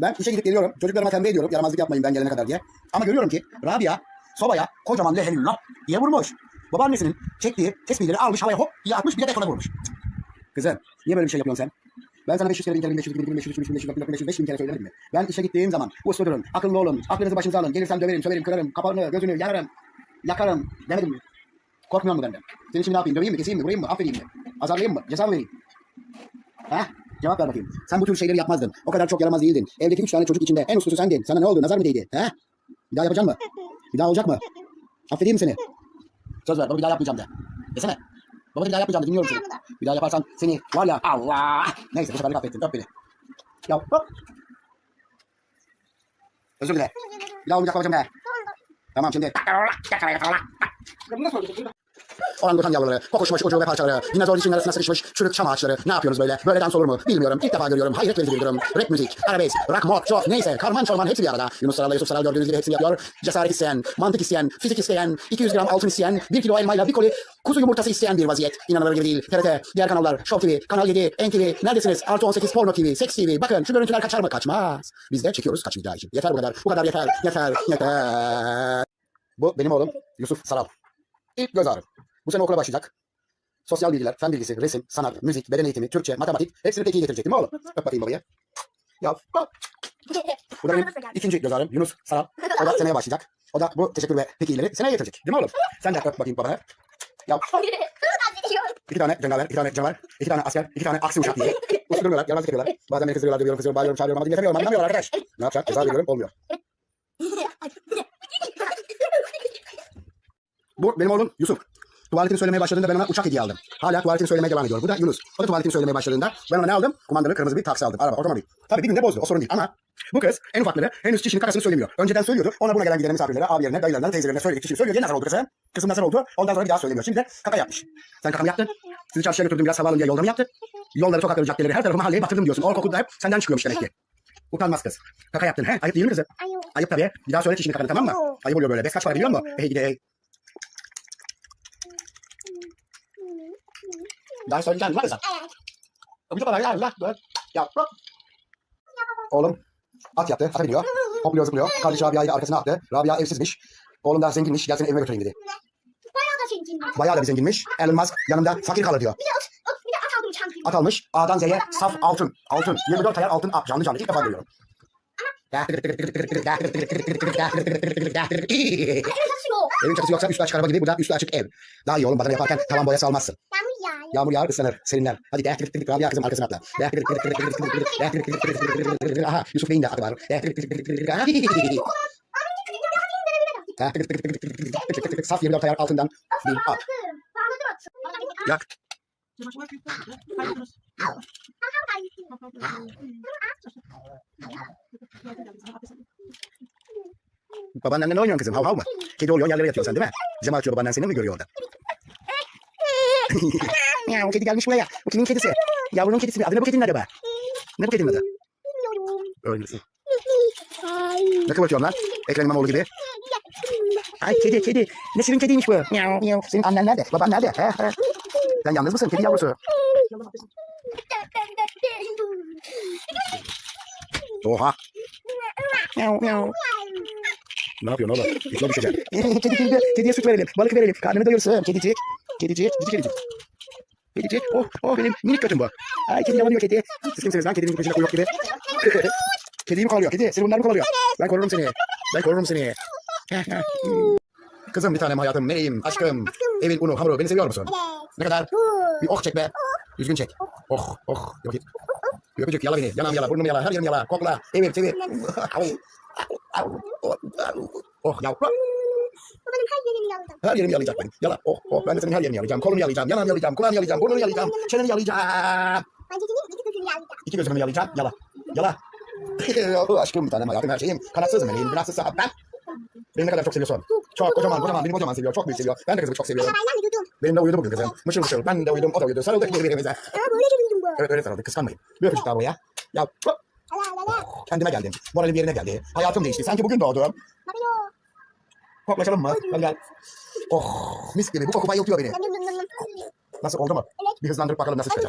Ben işe gidip geliyorum. Çocuklarıma tembih ediyorum. Yaramazlık yapmayın ben gelene kadar diye. Ama görüyorum ki Rabia sobaya kocaman leheni lap diye vurmuş. Babaannesinin çektiği tespihleri almış havaya hop diye atmış bir de betona vurmuş. Kızım niye böyle bir şey yapıyorsun sen? Ben sana 500 kere, 1000 kere, 1500, 2000, 2500, 3500, 4500, 5000 kere söylemedim mi? Ben işe gittiğim zaman uslu durun, akıllı olun, aklınızı başınıza alın, gelirsen döverim, söverim, kırarım, kafanı, gözünü yararım, yakarım demedim mi? Korkmuyor musun benden? Senin şimdi ne yapayım? Döveyim mi, keseyim mi, vurayım mı, affedeyim mi? Azarlayayım mı, ceza vereyim? Heh? Cevap ver bakayım. Sen bu tür şeyleri yapmazdın. O kadar çok yaramaz değildin. Evdeki üç tane çocuk içinde en uslusu sendin. Sana ne oldu? Nazar mı değdi? He? Bir daha yapacak mı? Bir daha olacak mı? Affedeyim mi seni? Söz ver. Baba bir daha yapmayacağım de. Desene. Baba bir daha yapmayacağım de. Dinliyorum seni. Bir daha yaparsan seni var ya Allah. Neyse bu seferlik affettim. Öp beni. Ya hop. Özür dile. Bir daha olmayacak babacığım de. Tamam şimdi. Orangutan yavruları, kokuşmuş ucu ve parçaları, dinozor dişinin arasına sıkışmış çürük çam ağaçları. Ne yapıyorsunuz böyle? Böyle dans olur mu? Bilmiyorum. İlk defa görüyorum. Hayret verici bir durum. Rap müzik, arabesk, rock, mod, çok neyse. Karman çorman hepsi bir arada. Yunus Saral'la Yusuf Saral gördüğünüz gibi hepsini yapıyor. Cesaret isteyen, mantık isteyen, fizik isteyen, 200 gram altın isteyen, 1 kilo elmayla bir koli kuzu yumurtası isteyen bir vaziyet. İnanılır gibi değil. TRT, diğer kanallar, Show TV, Kanal 7, NTV, neredesiniz? Artı 18 Porno TV, Sex TV. Bakın şu görüntüler kaçar mı? Kaçmaz. Biz de çekiyoruz kaçmayacağı için. Yeter bu kadar. Bu kadar yeter. Yeter. Yeter. Bu benim oğlum Yusuf Saral. İlk göz ağrım. Bu sene okula başlayacak. Sosyal bilgiler, fen bilgisi, resim, sanat, müzik, beden eğitimi, Türkçe, matematik hepsini tek iyi getirecek değil mi oğlum? Öp bakayım babaya. Ya. Bu da benim ikinci göz Yunus Saral. O da seneye başlayacak. O da bu teşekkür ve tekileri seneye getirecek. Değil mi oğlum? Sen de öp bakayım babaya. Ya iki tane cengaver, iki tane canavar, iki tane asker, iki tane aksi uşak diye. Uslu durmuyorlar, yaramazlık yapıyorlar. Bazen beni kızdırıyorlar, dövüyorum, kızıyorum, bağırıyorum, çağırıyorum ama dinletemiyorum, anlamıyorlar arkadaş. Ne yapacağım? Ceza veriyorum, olmuyor. Bu benim oğlum Yusuf. Tuvaletini söylemeye başladığında ben ona uçak hediye aldım. Hala tuvaletini söylemeye devam ediyor. Bu da Yunus. O da tuvaletini söylemeye başladığında ben ona ne aldım? Kumandalı kırmızı bir taksi aldım. Araba, otomobil. Tabii bir günde bozdu. O sorun değil. Ama bu kız en ufakları henüz çişini kakasını söylemiyor. Önceden söylüyordu. Ona buna gelen giden misafirlere, abilerine, dayılarına, teyzelerine söyledik. Çişini söylüyor. Gene nasıl oldu kızım? Kızım nasıl oldu? Ondan sonra bir daha söylemiyor. Şimdi de kaka yapmış. Sen kaka mı yaptın? Sizi çarşıya götürdüm biraz hava alın diye yolda mı yaptın? Yolları, sokakları, caddeleri, her tarafı mahalleyi batırdım diyorsun. O koku da hep senden çıkıyormuş demek ki. Utanmaz kız. Kaka yaptın he? Ayıp değil mi kızım? Ayıp tabii. Bir daha söyle çişini kakanı tamam mı? Ayıp oluyor böyle. Bez kaç para biliyor musun? Hey gide hey. Daha söyleyeceğim var mı sen? Bir kadar ya Allah. Dur. Ya bırak. Oğlum at yaptı. Ata biniyor. Hopluyor zıplıyor. Kardeşi Rabia'yı da arkasına attı. Rabia evsizmiş. Oğlum da zenginmiş. Gel seni evime götüreyim dedi. Bayağı da bir zenginmiş. Elon Musk yanımda fakir kalır diyor. At almış. A'dan Z'ye saf altın. Altın. 24 ayar altın. Aa, Canlı canlı. İlk defa görüyorum. Evin çatısı yoksa üstü açık araba gibi. Burada üstü açık ev. Daha iyi oğlum. Badana yaparken tavan boyası almazsın. Yağmur yağar ıslanır, serinler. Hadi deh tık tık tık Rabia kızım arkasına atla. Deh tık tık tık tık tık tık tık deh tık tık tık tık tık tık tık Aha Yusuf Bey'in de aklı var. Deh tık tık tık tık tık tık Deh tık tık tık tık tık tık Saf 24 ayar altından bir at. Yak. Babaannenle ne oynuyorsun kızım? Hav hav mı? Kedi oluyor yerlere yatıyorsun değil mi? Cam açıyor babaannen seni mi görüyor orada? Miau kedi gelmiş buraya. Bu kimin kedisi? Yavrunun kedisi mi? Adı ne bu kedinin acaba? Ne bu kedinin adı? Öğrenirsin. Ne kıvırtıyorsun lan? Ekrem İmamoğlu gibi. Ay kedi kedi. Ne şirin kediymiş bu. Miau miau. Senin annen nerede? Baban nerede? He, he. Sen yalnız mısın? Kedi yavrusu. Oha. Miau miau. Ne yapıyorsun oğlum? İçine düşeceksin. kedi kedi. Kediye süt verelim. Balık verelim. Karnını doyursun. Kedicik. Kedicik. Cici kedicik. Kedicik. Oh oh benim minik götüm bu. Ay kedi yalanıyor kedi. Siz kimsiniz lan? Kedinin peşine kuyruk gibi. Kediyi mi kovalıyor? Kedi seni bunlar mı kovalıyor? Ben korurum seni. Ben korurum seni. Kızım bir tanem hayatım, meleğim, aşkım. Evin unu, hamuru. Beni seviyor musun? Ne kadar? Bir oh çek be. Düzgün çek. Oh oh. Yok git. Bir öpücük yala beni. Yanağım yala, burnum yala, her yerim yala. Kokla. Evim, sevim. oh yavrum. Her yerimi yalayacak benim. Yala. Oh oh. Ben de senin her yerini yalayacağım. Kolumu yalayacağım. Yanağımı yalayacağım. Kulağımı yalayacağım. Burnumu yalayacağım. Çeneni yalayacağım. İki gözümü yalayacağım. Yala. Yala. Aşkım bir tanem hayatım her şeyim. Kanatsız meleğim. Günahsız sahabem. Beni ne kadar çok seviyorsun. Çok kocaman kocaman. Beni kocaman seviyor. Çok büyük seviyor. Ben de kızımı çok seviyorum. Benim de uyudu bugün kızım. Mışıl mışıl. Ben de uyudum. O da uyudu. Sarıldık birbirimize. Evet öyle sarıldık. Kıskanmayın. Bir öpücük daha buraya. Ya hop. kendime geldim. Moralim yerine geldi. Hayatım değişti. Sanki bugün doğdum. Koklaşalım mı? Hadi gel. Oh mis gibi. Bu koku bayıltıyor beni. Nasıl oldu mu? Bir hızlandırıp bakalım nasıl çıkacak.